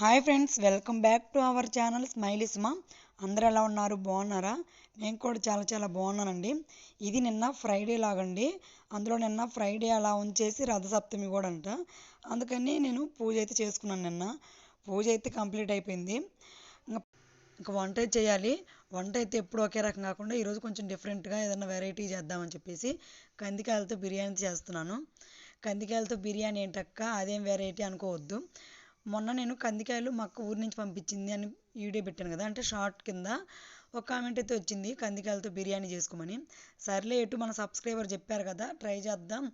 Hi friends welcome back to our channel Smilisma అందరూ ఎలా ఉన్నారు? బాగున్నారా? నేను కూడా చాలా చాలా బాగున్నానండి. ఇది నిన్న ఫ్రైడే లాగండి. అందులో నిన్న ఫ్రైడే అలా ఉంచేసి రథసప్తమి కూడా అంట అందుకని నేను పూజ అయితే చేసుకున్నాను నిన్న. పూజ అయితే కంప్లీట్ అయిపోయింది. ఇంకా వంట అయితే చేయాలి. వంట అయితే ఎప్పుడు ఒకే రకం కాకుండా ఈరోజు కొంచెం డిఫరెంట్గా ఏదైనా వెరైటీ చేద్దామని చెప్పేసి కందికాయలతో బిర్యానీ చేస్తున్నాను. కందికాయలతో బిర్యానీ ఏంటక్క? అదేం వెరైటీ అనుకోవద్దు. మొన్న నేను కందికాయలు మా అక్క ఊరి నుంచి పంపించింది అని వీడియో పెట్టాను కదా అంటే షార్ట్ కింద ఒక కామెంట్ అయితే వచ్చింది కందికాయలతో బిర్యానీ చేసుకోమని. సర్లే ఎటు మన సబ్స్క్రైబర్ చెప్పారు కదా ట్రై చేద్దాం.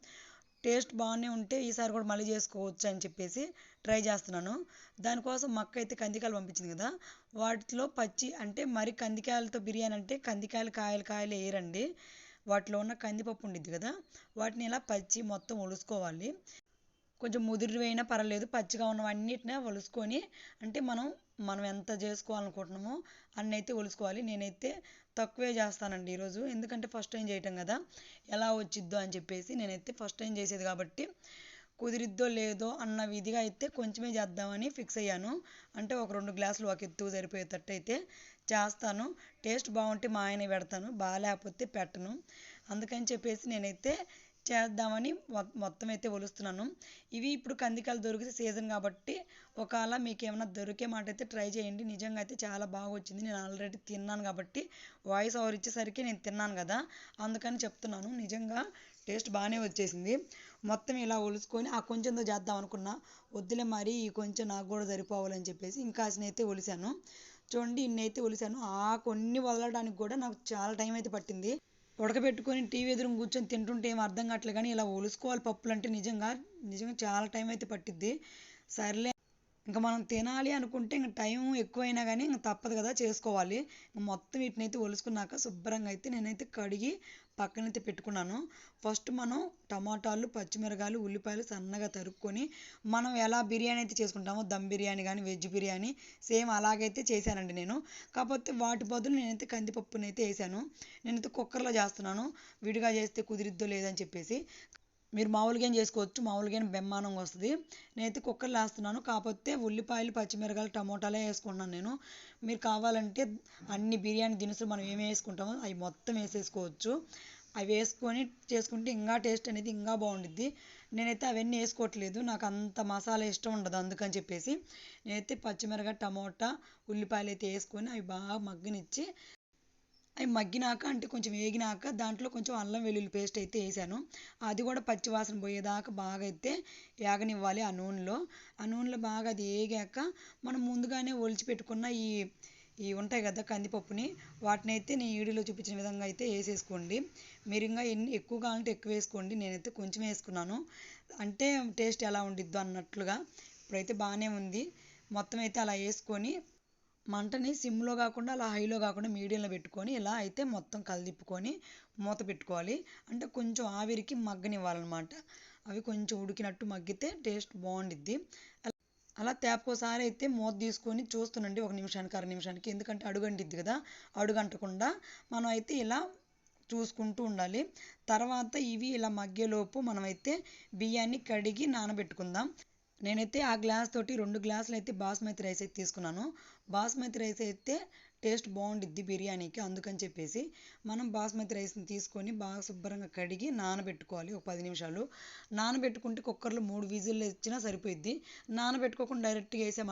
టేస్ట్ బాగానే ఉంటే ఈసారి కూడా మళ్ళీ చేసుకోవచ్చు అని చెప్పేసి ట్రై చేస్తున్నాను. దానికోసం మక్క అయితే కందికాయలు పంపించింది కదా వాటిలో పచ్చి అంటే మరి కందికాయలతో బిర్యానీ అంటే కందికాయలు కాయలు కాయలు వేయరండి. వాటిలో ఉన్న కందిపప్పు ఉండిద్ది కదా వాటిని ఇలా పచ్చి మొత్తం ఒలుసుకోవాలి. కొంచెం ముదిరివైనా పర్వాలేదు పచ్చిగా ఉన్నవన్నిటిని ఒలుసుకొని అంటే మనం మనం ఎంత చేసుకోవాలనుకుంటున్నామో అన్ని అయితే ఒలుసుకోవాలి. నేనైతే తక్కువే చేస్తానండి ఈరోజు. ఎందుకంటే ఫస్ట్ టైం చేయటం కదా. ఎలా వచ్చిద్దో అని చెప్పేసి నేనైతే ఫస్ట్ టైం చేసేది కాబట్టి కుదిరిద్దో లేదో అన్న విధిగా అయితే కొంచెమే చేద్దామని ఫిక్స్ అయ్యాను. అంటే ఒక రెండు గ్లాసులు ఒక ఎత్తు సరిపోయేటట్టు అయితే చేస్తాను. టేస్ట్ బాగుంటే మా ఆయన పెడతాను బాగాలేకపోతే పెట్టను. అందుకని చెప్పేసి నేనైతే చేద్దామని మొత్తం అయితే ఒలుస్తున్నాను. ఇవి ఇప్పుడు కందికాయలు దొరికితే సీజన్ కాబట్టి ఒకవేళ మీకు ఏమైనా దొరికే మాట అయితే ట్రై చేయండి. నిజంగా అయితే చాలా బాగా వచ్చింది నేను ఆల్రెడీ తిన్నాను కాబట్టి వాయిస్ ఓవర్ ఇచ్చేసరికి నేను తిన్నాను కదా అందుకని చెప్తున్నాను. నిజంగా టేస్ట్ బాగానే వచ్చేసింది. మొత్తం ఇలా ఒలుసుకొని ఆ కొంచెంతో చేద్దాం అనుకున్నా వద్దులే మరి ఈ కొంచెం నాకు కూడా సరిపోవాలని చెప్పేసి ఇంకాసినైతే ఒలిసాను. చూడండి ఇన్ని అయితే ఒలిసాను. ఆ కొన్ని వదలడానికి కూడా నాకు చాలా టైం అయితే పట్టింది. ఉడకబెట్టుకొని టీవీ ఎదురు కూర్చొని తింటుంటే ఏం అర్థం కావట్లేదు కానీ ఇలా ఒలుసుకోవాలి పప్పులు అంటే నిజంగా నిజంగా చాలా టైం అయితే పట్టిద్ది. సర్లే ఇంకా మనం తినాలి అనుకుంటే ఇంకా టైం ఎక్కువైనా కానీ ఇంకా తప్పదు కదా చేసుకోవాలి. మొత్తం వీటిని అయితే ఒలుసుకున్నాక శుభ్రంగా అయితే నేనైతే కడిగి పక్కనైతే పెట్టుకున్నాను. ఫస్ట్ మనం టమాటాలు పచ్చిమిరకాయలు ఉల్లిపాయలు సన్నగా తరుక్కొని మనం ఎలా బిర్యానీ అయితే చేసుకుంటామో దమ్ బిర్యానీ కానీ వెజ్ బిర్యానీ సేమ్ అలాగైతే చేశానండి నేను. కాకపోతే వాటి బదులు నేనైతే కందిపప్పునైతే వేసాను నేనైతే కుక్కర్లో చేస్తున్నాను. విడిగా చేస్తే కుదిరిద్దో లేదని చెప్పేసి. మీరు మామూలుగా చేసుకోవచ్చు మామూలుగా బెమ్మానంగా వస్తుంది. నేనైతే కుక్కర్లో వేస్తున్నాను కాకపోతే ఉల్లిపాయలు పచ్చిమిరకాయలు టమోటాలే వేసుకుంటున్నాను నేను. మీరు కావాలంటే అన్ని బిర్యానీ దినుసులు మనం ఏమి వేసుకుంటామో అవి మొత్తం వేసేసుకోవచ్చు. అవి వేసుకొని చేసుకుంటే ఇంకా టేస్ట్ అనేది ఇంకా బాగుండిద్ది. నేనైతే అవన్నీ వేసుకోవట్లేదు నాకు అంత మసాలా ఇష్టం ఉండదు అందుకని చెప్పేసి. నేనైతే పచ్చిమిరకాయ టమోటా ఉల్లిపాయలు అయితే వేసుకొని అవి బాగా మగ్గనిచ్చి అవి మగ్గినాక అంటే కొంచెం వేగినాక దాంట్లో కొంచెం అల్లం వెల్లుల్లి పేస్ట్ అయితే వేసాను. అది కూడా పచ్చి వాసన పోయేదాకా బాగా అయితే వేగనివ్వాలి ఆ నూనెలో. ఆ నూనెలో బాగా అది వేగాక మనం ముందుగానే ఒలిచి పెట్టుకున్న ఈ ఇవి ఉంటాయి కదా కందిపప్పుని వాటిని అయితే నేను వీడియోలో చూపించిన విధంగా అయితే వేసేసుకోండి. మీరు ఇంకా ఎన్ని ఎక్కువ కావాలంటే ఎక్కువ వేసుకోండి. నేనైతే కొంచెం వేసుకున్నాను. అంటే టేస్ట్ ఎలా ఉండిద్దో అన్నట్లుగా. ఇప్పుడైతే బాగానే ఉంది. మొత్తం అయితే అలా వేసుకొని మంటని సిమ్లో కాకుండా అలా హైలో కాకుండా మీడియంలో పెట్టుకొని ఇలా అయితే మొత్తం కలిదిప్పుకొని మూత పెట్టుకోవాలి. అంటే కొంచెం ఆవిరికి మగ్గనివ్వాలన్నమాట. అవి కొంచెం ఉడికినట్టు మగ్గితే టేస్ట్ బాగుండిద్ది. అలా తేపకోసారి అయితే మూత తీసుకొని చూస్తుండండి ఒక నిమిషానికి అర నిమిషానికి. ఎందుకంటే అడుగంటిద్ది కదా అడుగంటకుండా మనం అయితే ఇలా చూసుకుంటూ ఉండాలి. తర్వాత ఇవి ఇలా మగ్గేలోపు మనమైతే బియ్యాన్ని కడిగి నానబెట్టుకుందాం. నేనైతే ఆ గ్లాస్ తోటి రెండు గ్లాసులు అయితే బాస్మతి రైస్ అయితే తీసుకున్నాను. బాస్మతి రైస్ అయితే టేస్ట్ బాగుండిద్ది బిర్యానీకి అందుకని చెప్పేసి మనం బాస్మతి రైస్ని తీసుకొని బాగా శుభ్రంగా కడిగి నానబెట్టుకోవాలి ఒక పది నిమిషాలు. నానబెట్టుకుంటే కుక్కర్లో మూడు విజిల్లు ఇచ్చినా సరిపోయిద్ది. నానబెట్టుకోకుండా డైరెక్ట్గా వేసే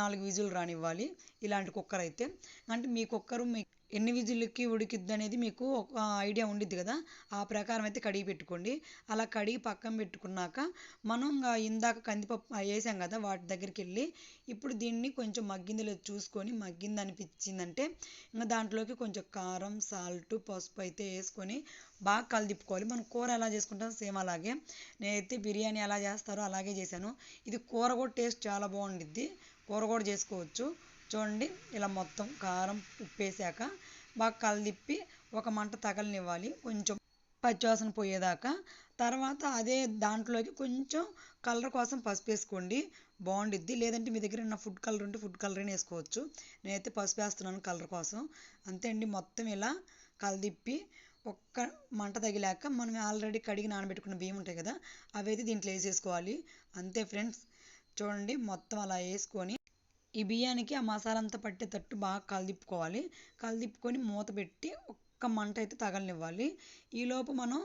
నాలుగు విజిల్ రానివ్వాలి ఇలాంటి కుక్కర్ అయితే. అంటే మీ కుక్కరు మీ ఎన్ని విజిల్కి ఉడికిద్ది అనేది మీకు ఒక ఐడియా ఉండిద్ది కదా. ఆ ప్రకారం అయితే కడిగి పెట్టుకోండి. అలా కడిగి పక్కన పెట్టుకున్నాక మనం ఇందాక కందిపప్పు వేసాం కదా వాటి దగ్గరికి వెళ్ళి ఇప్పుడు దీన్ని కొంచెం మగ్గిందిలో చూసుకొని మగ్గింది అనిపించిందంటే ఇంకా దాంట్లోకి కొంచెం కారం సాల్ట్ పసుపు అయితే వేసుకొని బాగా కలిదిప్పుకోవాలి. మనం కూర ఎలా చేసుకుంటాం సేమ్ అలాగే. నేనైతే బిర్యానీ ఎలా చేస్తారో అలాగే చేశాను. ఇది కూర కూడా టేస్ట్ చాలా బాగుండిద్ది. కూర కూడా చేసుకోవచ్చు. చూడండి ఇలా మొత్తం కారం ఉప్పు వేసాక బాగా కలదిప్పి ఒక మంట తగలనివ్వాలి. కొంచెం పచ్చివాసన పోయేదాకా. తర్వాత అదే దాంట్లోకి కొంచెం కలర్ కోసం పసుపు వేసుకోండి. బాగుండిద్ది. లేదంటే మీ దగ్గర ఉన్న ఫుడ్ కలర్ ఉంటే ఫుడ్ కలర్ అయినా వేసుకోవచ్చు. నేనైతే పసుపు వేస్తున్నాను కలర్ కోసం. అంతే అండి మొత్తం ఇలా కలదిప్పి ఒక్క మంట తగిలాక మనం ఆల్రెడీ కడిగి నానబెట్టుకున్న బియ్యం ఉంటాయి కదా అవి అయితే దీంట్లో వేసేసుకోవాలి. అంతే ఫ్రెండ్స్. చూడండి మొత్తం అలా వేసుకొని ఈ బియ్యానికి ఆ మసాలా అంతా పట్టేటట్టు బాగా కలదిప్పుకోవాలి. కలదిప్పుకొని మూత పెట్టి ఒక్క మంట అయితే తగలనివ్వాలి. ఈలోపు మనం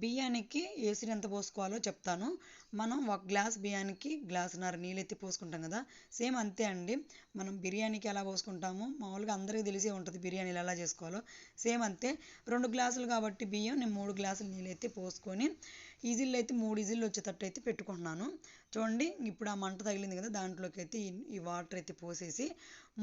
బియ్యానికి ఏసీని ఎంత పోసుకోవాలో చెప్తాను. మనం ఒక గ్లాస్ బియ్యానికి గ్లాసున్నర నీళ్ళు ఎత్తి పోసుకుంటాం కదా. సేమ్ అంతే అండి. మనం బిర్యానీకి ఎలా పోసుకుంటాము? మామూలుగా అందరికీ తెలిసే ఉంటుంది బిర్యానీలు ఎలా చేసుకోవాలో. సేమ్ అంతే. రెండు గ్లాసులు కాబట్టి బియ్యం నేను మూడు గ్లాసులు నీళ్ళు ఎత్తి పోసుకొని ఈజీలు అయితే మూడు ఈజీలు వచ్చేటట్టు అయితే పెట్టుకుంటున్నాను. చూడండి ఇప్పుడు ఆ మంట తగిలింది కదా దాంట్లోకి అయితే ఈ వాటర్ అయితే పోసేసి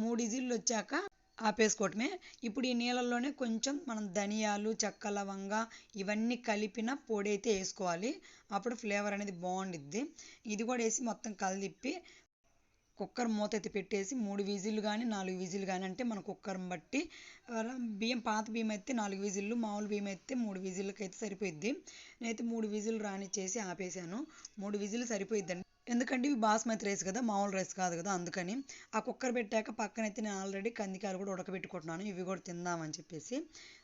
మూడు ఈజీలు వచ్చాక ఆపేసుకోవటమే. ఇప్పుడు ఈ నీళ్ళల్లోనే కొంచెం మనం ధనియాలు చెక్క లవంగ ఇవన్నీ కలిపిన పొడి అయితే వేసుకోవాలి. అప్పుడు ఫ్లేవర్ అనేది బాగుండిద్ది. ఇది కూడా వేసి మొత్తం కలిపి కుక్కర్ మూత అయితే పెట్టేసి మూడు విజిల్లు కానీ నాలుగు విజిల్లు కానీ అంటే మన కుక్కర్ని బట్టి బియ్యం పాత బియ్యం అయితే నాలుగు విజిల్లు మామూలు బియ్యం అయితే మూడు విజిల్కి అయితే సరిపోయిద్ది. నేనైతే మూడు విజిల్లు రానిచ్చేసి ఆపేసాను. మూడు విజిల్లు సరిపోయిద్దండి. ఎందుకంటే ఇవి బాస్మతి రైస్ కదా మామూలు రైస్ కాదు కదా అందుకని ఆ కుక్కర్ పెట్టాక పక్కనైతే నేను ఆల్రెడీ కందికాయలు కూడా ఉడకబెట్టుకుంటున్నాను. ఇవి కూడా తిందామని చెప్పేసి.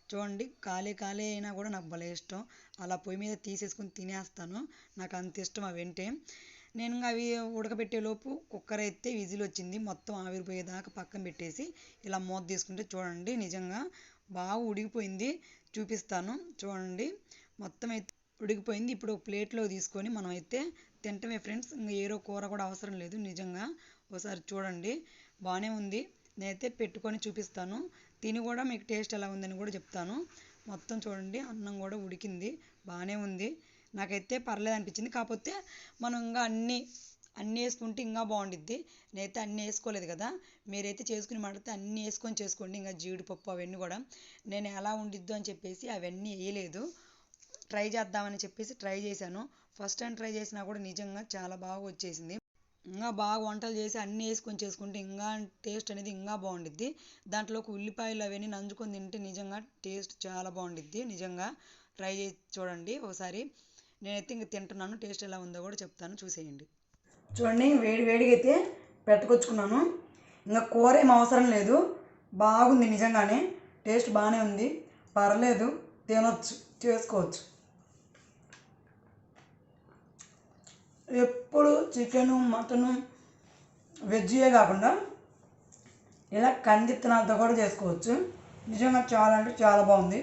చూడండి కాలే కాలే అయినా కూడా నాకు భలే ఇష్టం. అలా పొయ్యి మీద తీసేసుకొని తినేస్తాను. నాకు అంత ఇష్టం అవి అంటే. నేను అవి ఉడకబెట్టేలోపు కుక్కర్ అయితే విజిల్ వచ్చింది. మొత్తం ఆవిరిపోయేదాకా పక్కన పెట్టేసి ఇలా మూత తీసుకుంటే చూడండి నిజంగా బాగా ఉడికిపోయింది. చూపిస్తాను. చూడండి మొత్తం అయితే ఉడికిపోయింది. ఇప్పుడు ప్లేట్లో తీసుకొని మనం అయితే తింటమే ఫ్రెండ్స్. ఇంకా ఏరో కూర కూడా అవసరం లేదు నిజంగా. ఒకసారి చూడండి. బాగానే ఉంది. నేనైతే పెట్టుకొని చూపిస్తాను. తిని కూడా మీకు టేస్ట్ ఎలా ఉందని కూడా చెప్తాను. మొత్తం చూడండి. అన్నం కూడా ఉడికింది. బాగానే ఉంది. నాకైతే పర్లేదు అనిపించింది. కాకపోతే మనం ఇంకా అన్నీ అన్నీ వేసుకుంటే ఇంకా బాగుండిద్ది. నేనైతే అన్నీ వేసుకోలేదు కదా. మీరైతే చేసుకుని మాడితే అన్నీ వేసుకొని చేసుకోండి. ఇంకా జీడిపప్పు అవన్నీ కూడా. నేను ఎలా ఉండిద్దో అని చెప్పేసి అవన్నీ వేయలేదు. ట్రై చేద్దామని చెప్పేసి ట్రై చేశాను. ఫస్ట్ టైం ట్రై చేసినా కూడా నిజంగా చాలా బాగా వచ్చేసింది. ఇంకా బాగా వంటలు చేసి అన్నీ వేసుకొని చేసుకుంటే ఇంకా టేస్ట్ అనేది ఇంకా బాగుండిద్ది. దాంట్లోకి ఉల్లిపాయలు అవన్నీ నంచుకొని తింటే నిజంగా టేస్ట్ చాలా బాగుండిద్ది. నిజంగా ట్రై చేసి చూడండి ఒకసారి. నేనైతే ఇంక తింటున్నాను. టేస్ట్ ఎలా ఉందో కూడా చెప్తాను. చూసేయండి. చూడండి వేడి వేడిగా అయితే పెట్టుకొచ్చుకున్నాను. ఇంకా కూర ఏం అవసరం లేదు. బాగుంది నిజంగానే. టేస్ట్ బాగానే ఉంది. పర్లేదు. తినొచ్చు. చేసుకోవచ్చు. ఎప్పుడు చికెను మటను వెజ్జే కాకుండా ఇలా కందిత్తనాలతో కూడా చేసుకోవచ్చు. నిజంగా చాలా అంటే చాలా బాగుంది.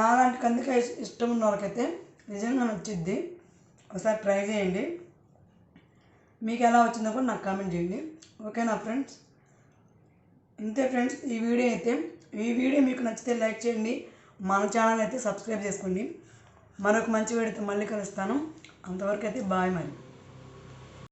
నాలాంటి కందికాయ ఇష్టం ఉన్న వాళ్ళకైతే నిజంగా నచ్చిద్ది. ఒకసారి ట్రై చేయండి. మీకు ఎలా వచ్చిందో కూడా నాకు కామెంట్ చేయండి. ఓకేనా ఫ్రెండ్స్? ఇంతే ఫ్రెండ్స్ ఈ వీడియో అయితే ఈ వీడియో మీకు నచ్చితే లైక్ చేయండి. మన ఛానల్ అయితే సబ్స్క్రైబ్ చేసుకోండి. మరొక మంచి వీడియోతో మళ్ళీ కలుస్తాను. అంతవరకు అయితే బాయ్ మరి.